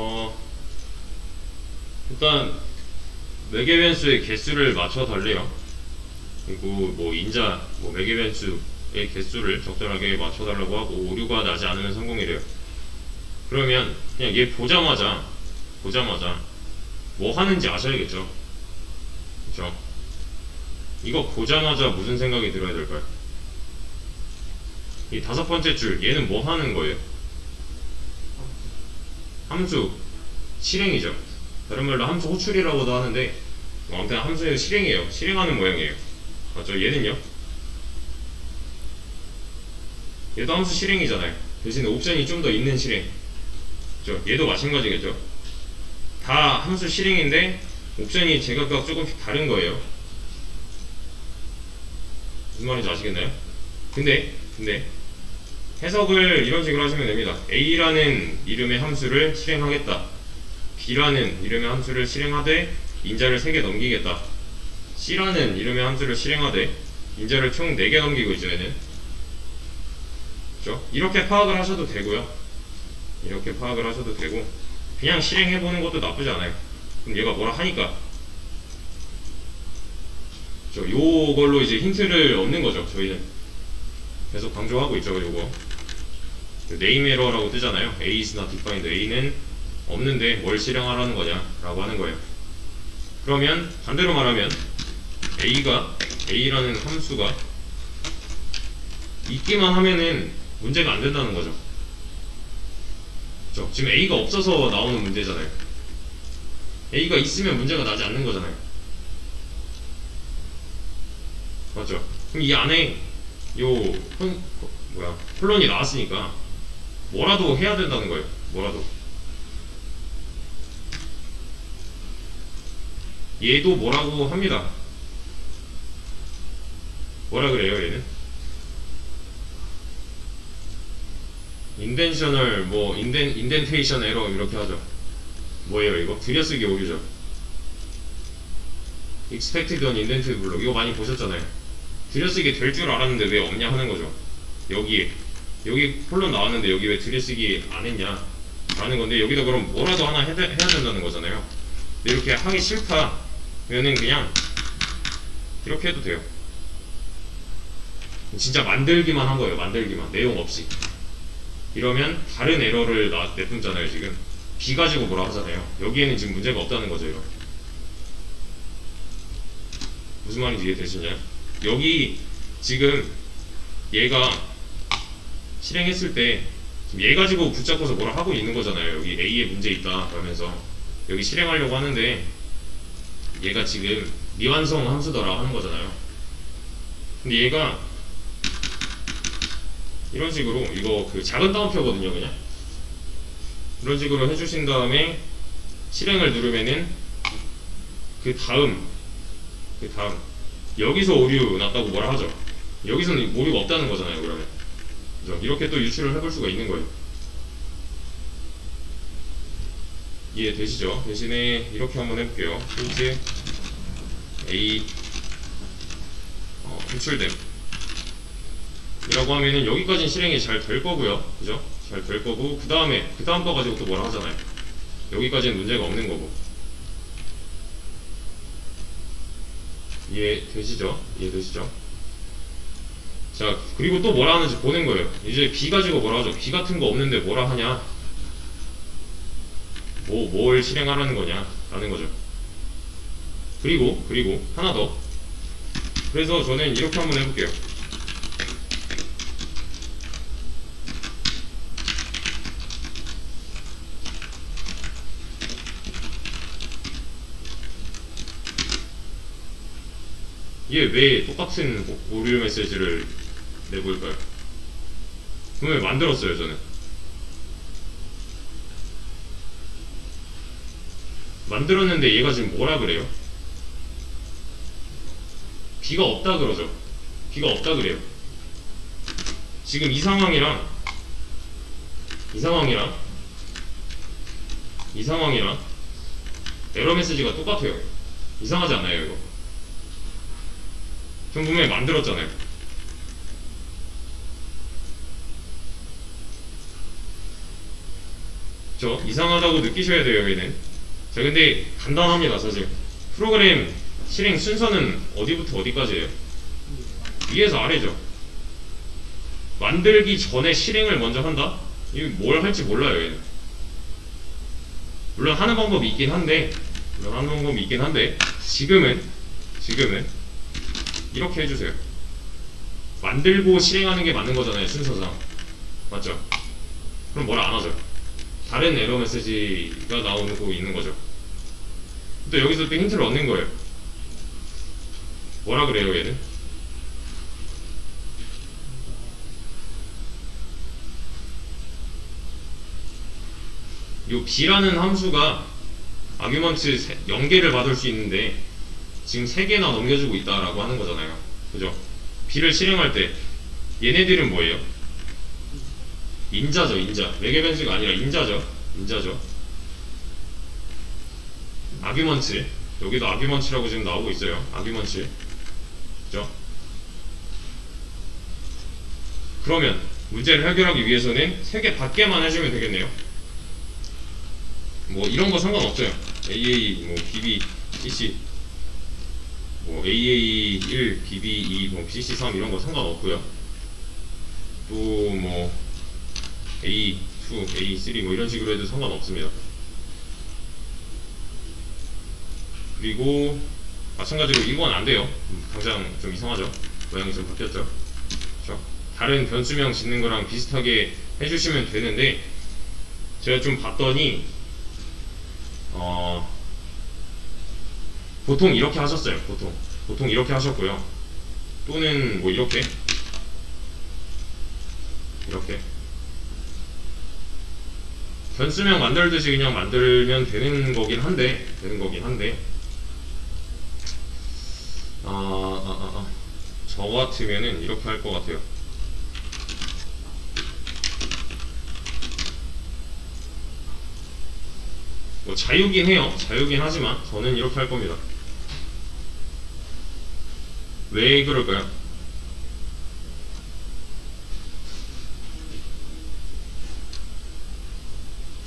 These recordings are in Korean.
어, 일단 매개 변수의 개수를 맞춰 달래요. 그리고 뭐 인자, 뭐 매개 변수의 개수를 적절하게 맞춰 달라고 하고 오류가 나지 않으면 성공이래요. 그러면 그냥 얘 보자마자 보자마자 뭐 하는지 아셔야겠죠. 그렇죠? 이거 보자마자 무슨 생각이 들어야 될까요? 이 다섯 번째 줄 얘는 뭐 하는 거예요? 함수 실행이죠. 다른 말로 함수 호출이라고도 하는데 뭐 아무튼 함수의 실행이에요. 실행하는 모양이에요. 맞죠? 얘는요? 얘도 함수 실행이잖아요. 대신에 옵션이 좀 더 있는 실행. 그죠? 얘도 마찬가지겠죠? 다 함수 실행인데 옵션이 제각각 조금씩 다른 거예요. 무슨 말인지 아시겠나요? 근데 근데 해석을 이런 식으로 하시면 됩니다. A라는 이름의 함수를 실행하겠다. B라는 이름의 함수를 실행하되 인자를 3개 넘기겠다. C라는 이름의 함수를 실행하되 인자를 총 4개 넘기고 얘는. 그죠? 이렇게 파악을 하셔도 되고요. 이렇게 파악을 하셔도 되고 그냥 실행해보는 것도 나쁘지 않아요. 그럼 얘가 뭐라 하니까 저 요걸로 이제 힌트를 얻는 거죠, 저희는. 계속 강조하고 있죠, 요거. 네임 에러라고 뜨잖아요. A is not defined. A는 없는데 뭘 실행하라는 거냐 라고 하는 거예요. 그러면 반대로 말하면 A가 A라는 함수가 있기만 하면은 문제가 안 된다는 거죠. 그죠? 지금 A가 없어서 나오는 문제잖아요. A가 있으면 문제가 나지 않는 거잖아요. 맞죠? 그럼 이 안에 요 폰, 뭐야 콜론이 나왔으니까 뭐라도 해야 된다는 거예요. 뭐라도. 얘도 뭐라고 합니다. 뭐라 그래요, 얘는? 인덴셔널 뭐 인덴 인덴테이션 에러 이렇게 하죠. 뭐예요, 이거? 들여쓰기 오류죠. expected on indented block 이거 많이 보셨잖아요. 들여쓰기 될 줄 알았는데 왜 없냐 하는 거죠. 여기에 여기 콜론 나왔는데 여기 왜 들여쓰기 안 했냐 라는 건데 여기다 그럼 뭐라도 하나 해야, 해야 된다는 거잖아요. 근데 이렇게 하기 싫다면은 그냥 이렇게 해도 돼요. 진짜 만들기만 한 거예요. 만들기만 내용 없이. 이러면 다른 에러를 나, 내뿜잖아요 지금. B 가지고 뭐라 하잖아요. 여기에는 지금 문제가 없다는 거죠. 이렇게. 무슨 말인지 이해되시나요? 여기 지금 얘가 실행했을 때 지금 얘 가지고 붙잡고서 뭐라 하고 있는 거잖아요. 여기 A에 문제 있다 그러면서 여기 실행하려고 하는데 얘가 지금 미완성 함수더라 하는 거잖아요. 근데 얘가 이런 식으로 이거 그 작은 따옴표거든요, 그냥 이런 식으로 해주신 다음에 실행을 누르면은 그 다음 그 다음 여기서 오류 났다고 뭐라 하죠. 여기서는 오류가 없다는 거잖아요, 그러면. 그죠? 이렇게 또 유출을 해볼 수가 있는 거예요. 이해되시죠? 대신에 이렇게 한번 해볼게요. 페이지 A 어, 유출됨 이라고 하면은 여기까지는 실행이 잘 될 거고요. 그죠? 잘 될 거고 그 다음에 그 다음 거 가지고 또 뭐라 하잖아요. 여기까지는 문제가 없는 거고 이해되시죠? 이해되시죠? 자, 그리고 또 뭐라 하는지 보는 거예요. 이제 B 가지고 뭐라 하죠? B 같은 거 없는데 뭐라 하냐? 뭐, 뭘 실행하라는 거냐? 라는 거죠. 그리고, 그리고, 하나 더. 그래서 저는 이렇게 한번 해볼게요. 얘왜 똑같은 오- 오류 메시지를 내볼까요? 분명히 만들었어요 저는 만들었는데 얘가 지금 뭐라 그래요? 비가 없다 그러죠 비가 없다 그래요 지금 이 상황이랑 이 상황이랑 이 상황이랑 에러 메시지가 똑같아요 이상하지 않나요 이거? 전 분명히 만들었잖아요. 저 이상하다고 느끼셔야 돼요 얘는. 자 근데 간단합니다 사실. 프로그램 실행 순서는 어디부터 어디까지예요? 위에서 아래죠. 만들기 전에 실행을 먼저 한다? 이거 뭘 할지 몰라요 얘는. 물론 하는 방법이 있긴 한데 물론 하는 방법이 있긴 한데 지금은 지금은 이렇게 해주세요. 만들고 실행하는 게 맞는 거잖아요 순서상. 맞죠? 그럼 뭐라 안 하죠 다른 에러 메시지가 나오고 있는 거죠. 또 여기서 또 힌트를 얻는 거예요. 뭐라 그래요, 얘는? 요 b라는 함수가 아규먼트 0개를 받을 수 있는데 지금 3개나 넘겨주고 있다라고 하는 거잖아요. 그죠? b를 실행할 때 얘네들은 뭐예요? 인자죠, 인자. 매개 변수가 아니라 인자죠. 인자죠. 아규먼트. 여기도 아규먼트라고 지금 나오고 있어요. 아규먼트. 그죠? 그러면 문제를 해결하기 위해서는 세 개 밖에만 해주면 되겠네요. 뭐 이런 거 상관없어요. AA, 뭐 BB, CC, 뭐 AA1, BB2, 뭐 CC3 이런 거 상관없고요. 또 뭐 A2, A3 뭐 이런 식으로 해도 상관없습니다. 그리고 마찬가지로 이건 안 돼요. 당장 좀 이상하죠. 모양이 좀 바뀌었죠. 그렇죠? 다른 변수명 짓는 거랑 비슷하게 해주시면 되는데 제가 좀 봤더니 어 보통 이렇게 하셨어요. 보통 보통 이렇게 하셨고요. 또는 뭐 이렇게 이렇게 변수명 만들듯이 그냥 만들면 되는 거긴 한데 되는 거긴 한데 아, 아, 아, 아. 저 같으면은 이렇게 할 것 같아요. 뭐 자유긴 해요. 자유긴 하지만 저는 이렇게 할 겁니다. 왜 그럴까요?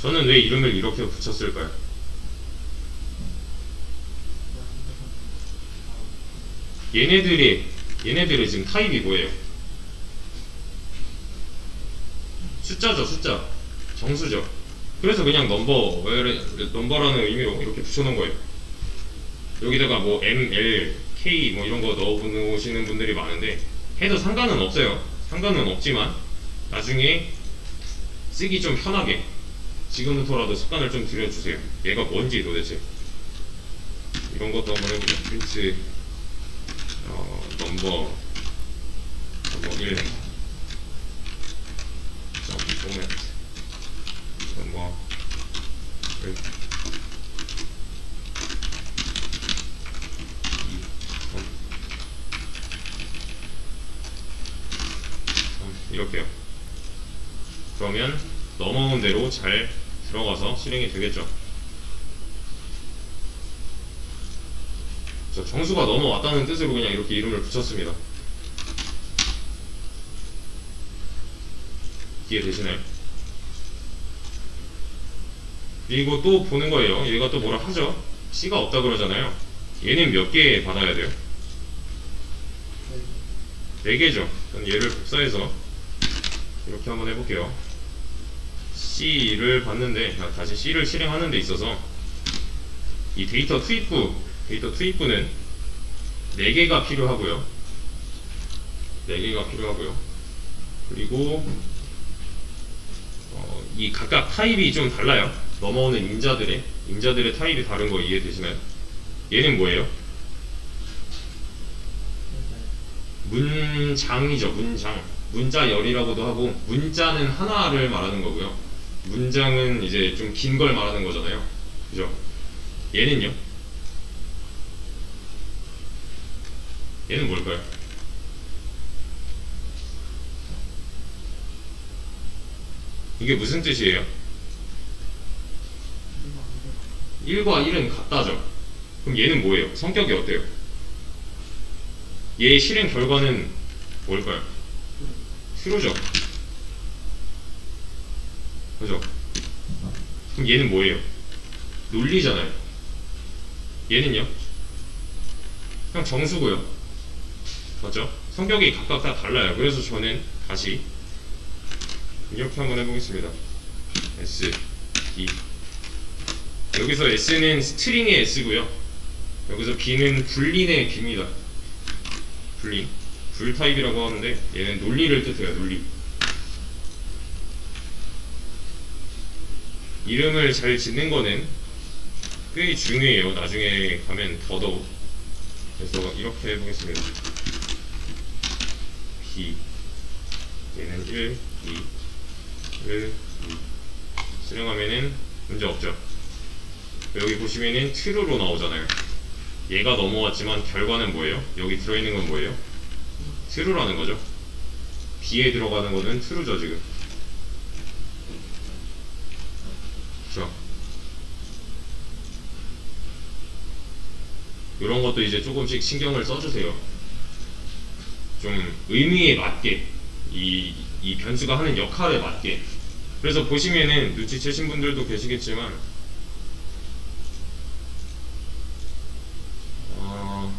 저는 왜 이름을 이렇게 붙였을까요? 얘네들이 얘네들의 지금 타입이 뭐예요? 숫자죠 숫자 정수죠 그래서 그냥 넘버 넘버라는 의미로 이렇게 붙여놓은 거예요 여기다가 뭐 M, L, K 뭐 이런 거 넣어놓으시는 분들이 많은데 해도 상관은 없어요 상관은 없지만 나중에 쓰기 좀 편하게 지금부터라도 습관을 좀 들여주세요. 얘가 뭔지 도대체. 이런 것도 한번 해보자. 프린트 어, 넘버 넘버 1 점 포맷. 넘버 1 2 3 3 이렇게요. 그러면 넘어온 대로 잘 들어가서 실행이 되겠죠 저 정수가 넘어왔다는 뜻으로 그냥 이렇게 이름을 붙였습니다. 이해되시나요? 그리고 또 보는 거예요. 얘가 또 뭐라 하죠? C가 없다 그러잖아요. 얘는 몇 개 받아야 돼요? 4개죠. 그럼 얘를 복사해서 이렇게 한번 해볼게요. C를 받는데, 아, 다시 C를 실행하는 데 있어서 이 데이터 투입부 데이터 투입부는 4개가 필요하고요. 4개가 필요하고요. 그리고 어, 이 각각 타입이 좀 달라요. 넘어오는 인자들의 인자들의 타입이 다른 거 이해되시나요? 얘는 뭐예요? 문장이죠. 문장. 문자열이라고도 하고 문자는 하나를 말하는 거고요. 문장은 이제 좀 긴 걸 말하는 거잖아요. 그죠? 얘는요? 얘는 뭘까요? 이게 무슨 뜻이에요? 1과 1은 같다죠. 그럼 얘는 뭐예요? 성격이 어때요? 얘의 실행 결과는 뭘까요? true죠. 그죠? 그럼 얘는 뭐예요? 논리잖아요. 얘는요? 그냥 정수고요. 맞죠? 성격이 각각 다 달라요. 그래서 저는 다시 이렇게 한번 해보겠습니다. S, B. 여기서 S는 스트링의 S고요. 여기서 B는 불린의 B입니다. 불린. 불 타입이라고 하는데 얘는 논리를 뜻해요. 논리. 이름을 잘 짓는 거는 꽤 중요해요. 나중에 가면 더더욱. 그래서 이렇게 해보겠습니다. B 얘는 1, 2, 1, 2 실행하면은 문제 없죠. 여기 보시면은 true로 나오잖아요. 얘가 넘어왔지만 결과는 뭐예요? 여기 들어있는 건 뭐예요? true라는 거죠. B에 들어가는 거는 true죠 지금. 그렇죠. 이런 것도 이제 조금씩 신경을 써주세요. 좀 의미에 맞게 이, 이 변수가 하는 역할에 맞게 그래서 보시면은 눈치채신 분들도 계시겠지만 어,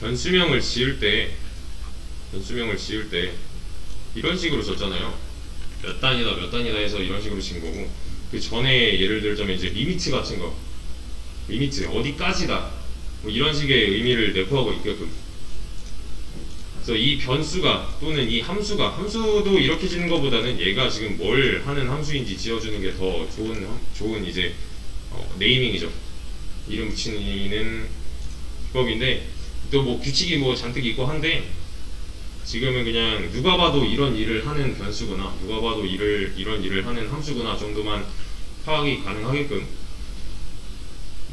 변수명을 지을 때 변수명을 지을 때 이런 식으로 썼잖아요 몇 단이다 몇 단이다 해서 이런 식으로 진 거고 그 전에 예를 들자면 이제 리미트 같은 거. 리미트 어디까지다. 뭐 이런 식의 의미를 내포하고 있게끔. 그래서 이 변수가 또는 이 함수가 함수도 이렇게 지는 것보다는 얘가 지금 뭘 하는 함수인지 지어주는 게 더 좋은 함- 좋은 이제 어, 네이밍이죠. 이름 붙이는 기법인데 또 뭐 규칙이 뭐 잔뜩 있고 한데 지금은 그냥 누가 봐도 이런 일을 하는 변수구나 누가 봐도 일을 이런 일을 하는 함수구나 정도만 파악이 가능하게끔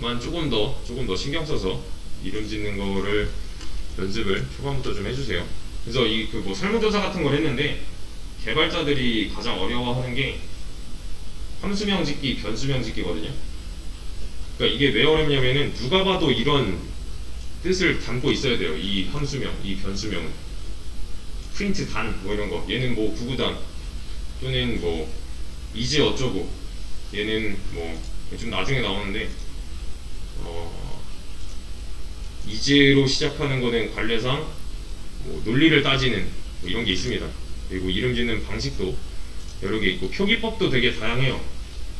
만 조금 더 조금 더 신경 써서 이름 짓는 거를 연습을 초반부터 좀 해주세요. 그래서 이 그 뭐 설문조사 같은 걸 했는데 개발자들이 가장 어려워하는 게 함수명 짓기, 변수명 짓기거든요. 그러니까 이게 왜 어렵냐면은 누가 봐도 이런 뜻을 담고 있어야 돼요. 이 함수명, 이 변수명은 프린트 단 뭐 이런 거. 얘는 뭐 구구단 또는 뭐 이제 어쩌고 얘는 뭐 좀 나중에 나오는데 어, 이제로 시작하는 거는 관례상 뭐 논리를 따지는 뭐 이런 게 있습니다. 그리고 이름 짓는 방식도 여러 개 있고 표기법도 되게 다양해요.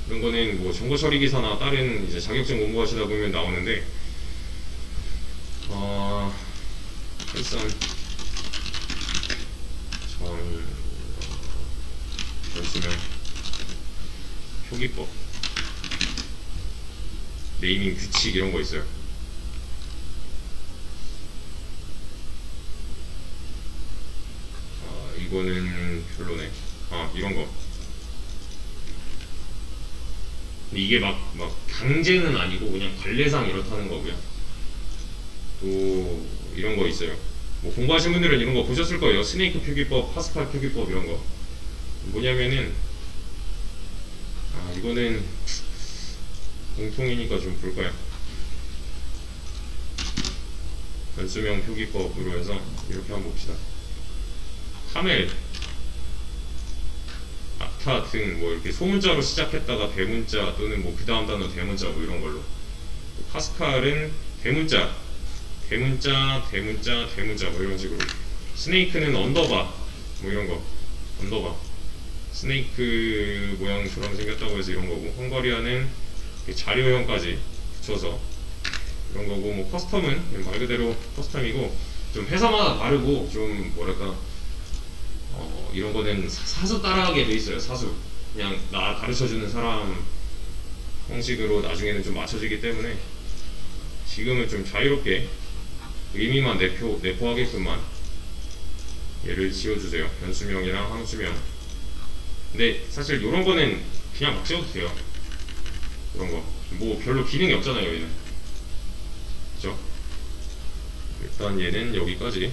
이런 거는 뭐 정보 처리 기사나 다른 이제 자격증 공부하시다 보면 나오는데 어, 일단 전 변수명 표기법 네이밍 규칙 이런 거 있어요. 아, 이거는 별로네. 아, 이런 거. 이게 막, 막 강제는 아니고 그냥 관례상 이렇다는 거고요. 또 이런 거 있어요. 뭐 공부하신 분들은 이런 거 보셨을 거예요. 스네이크 표기법, 파스칼 표기법 이런 거. 뭐냐면은 아, 이거는 공통이니까 좀 볼까요? 변수명 표기법으로 해서 이렇게 한번 봅시다. 카멜, 아타 등 뭐 이렇게 소문자로 시작했다가 대문자 또는 뭐 그 다음 단어 대문자 뭐 이런 걸로. 파스칼은 대문자, 대문자, 대문자, 대문자 뭐 이런 식으로. 스네이크는 언더바 뭐 이런 거, 언더바. 스네이크 모양처럼 생겼다고 해서 이런 거고 헝가리아는 그 자료형까지 붙여서 이런 거고 뭐 커스텀은 말 그대로 커스텀이고 좀 회사마다 다르고 좀 뭐랄까 어, 이런 거는 사- 사수 따라하게 돼 있어요 사수 그냥 나 가르쳐주는 사람 형식으로 나중에는 좀 맞춰지기 때문에 지금은 좀 자유롭게 의미만 내포, 내포하게끔만 얘를 지어주세요 변수명이랑 함수명 근데 사실 이런 거는 그냥 막 지어도 돼요 그런 거. 뭐 별로 기능이 없잖아요, 얘는. 그죠? 일단 얘는 여기까지.